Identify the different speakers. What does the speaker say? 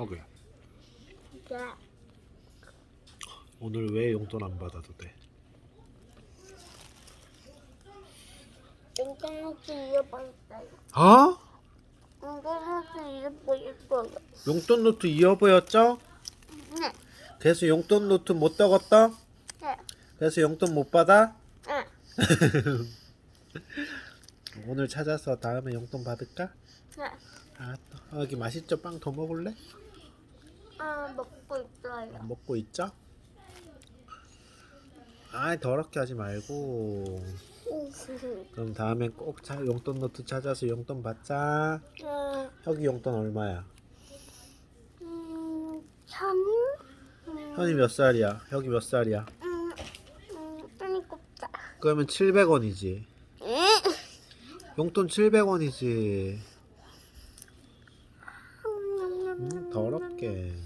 Speaker 1: 여기
Speaker 2: 네.
Speaker 1: 오늘 왜 용돈 안 받아도 돼?
Speaker 2: 인터넷 잃어버렸어요.
Speaker 1: 어?
Speaker 2: 인터넷 잃어버렸어요.
Speaker 1: 용돈 노트 잃어버렸죠?
Speaker 2: 네.
Speaker 1: 그래서 용돈 노트 못 적었다?
Speaker 2: 네.
Speaker 1: 그래서 용돈 못 받아?
Speaker 2: 네.
Speaker 1: 오늘 찾아서 다음에 용돈 받을까?
Speaker 2: 네.
Speaker 1: 아, 여기 맛있죠? 빵 더 먹을래?
Speaker 2: 아, 먹고 있어요.
Speaker 1: 먹고 있죠? 아 더럽게 하지 말고 그럼 다음엔 꼭 차, 용돈 노트 찾아서 용돈 받자
Speaker 2: 네.
Speaker 1: 혁이 용돈 얼마야?
Speaker 2: 음, 천? 음,
Speaker 1: 현이 몇 살이야? 혁이 몇 살이야?
Speaker 2: 음, 음, 일곱 살.
Speaker 1: 그러면 700원이지
Speaker 2: 음.
Speaker 1: 용돈 700원이지 음, 더럽게